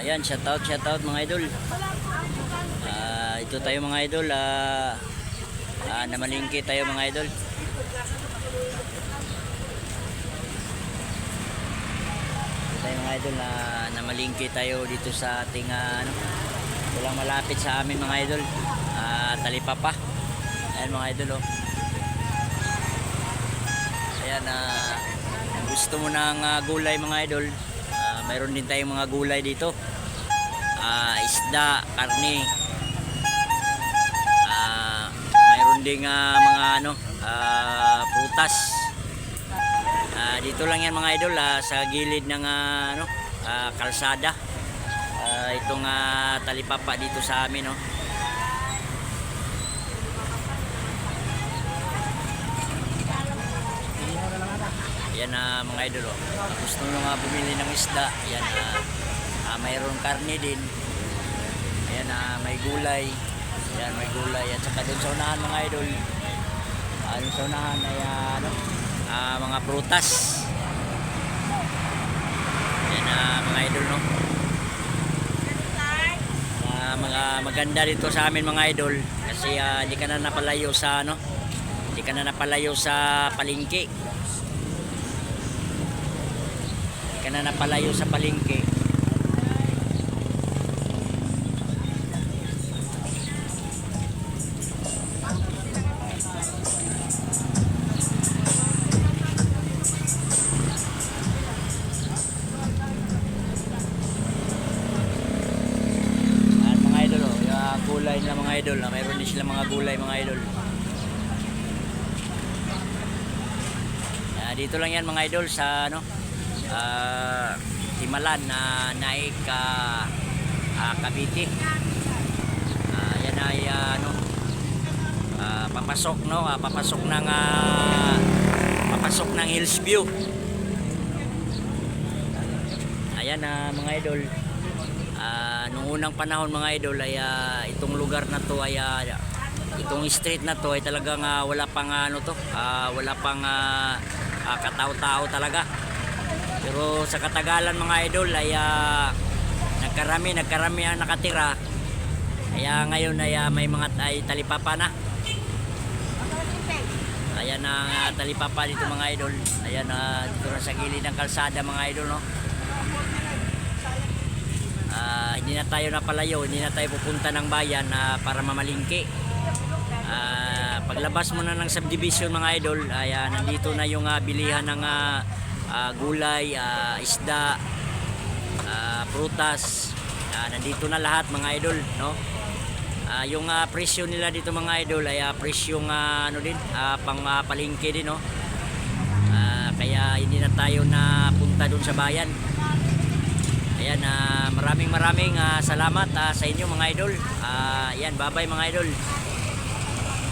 Ayan, shoutout, shoutout mga idol. Ah, ito tayo mga idol. Ah, ah, namalingki tayo mga idol. Ito tayo mga idol na namalingki tayo dito sa ating ah, ano, walang malapit sa amin mga idol. Ah, talipapa. Ayan mga idol oh. Ayan ah, gusto mo ng ah, gulay mga idol. Mayroon din tayong mga gulay dito. Ah, isda, karne. Ah, mayroon ding ah, mga ano, ah, prutas. Ah, dito lang yan mga idol ah, sa gilid ng ah, ano, ah, kalsada. Ah, itong ah, talipapa dito sa amin no. Yan na mga idol oh. Gusto nyo nga bumili ng isda, yan ah, ah, mayroon karne din. Ayan na may gulay. Yan may gulay at saka doon sa unahan mga idol. Ah, yung sa unahan ay ah, ano, ah, mga prutas. Yan ah, mga idol no. Ah, mga maganda dito sa amin mga idol kasi ah, hindi ka na napalayo sa ano hindi ka na napalayo sa palengke hindi ka na napalayo sa palengke oh, ah, gulay na mga idol, ah, mayroon din sila mga gulay mga idol. Ah, dito lang yan mga idol sa ano, ah, Timalan na Naik ah, ah, Cavite. Ah, yan ay ah, ano, ah, papasok no, ah, papasok ng ah, papasok ng Hills View. Ayan na mga idol. Ah, nung unang panahon mga idol ay ah, itong lugar na to ay ah, itong street na to ay talagang ah, wala pang ano to, ah, wala pang ah, ah, katao-tao talaga. Pero sa katagalan mga idol ay ah, nagkarami, nagkarami ang nakatira. Kaya ngayon ay ah, may mga ay talipapa na. Ayan ang ah, talipapa dito mga idol. Ayan ah, dito na sa gilid ng kalsada mga idol no. Ah, hindi na tayo napalayo, hindi na tayo pupunta ng bayan na para mamalingki. Ah, paglabas mo na ng subdivision mga idol, ay ah, nandito na yung ah, bilihan ng ah, ah, gulay, ah, isda, ah, prutas. Ah, nandito na lahat mga idol, no? Ah, yung ah, presyo nila dito mga idol ay ah, presyong ah, ano din, ah, pang ah, palengke din, no? Ah, kaya hindi na tayo na punta doon sa bayan. Ayan, ah, maraming maraming ah, salamat ah, sa inyo mga idol. Ah, ayan, bye-bye mga idol.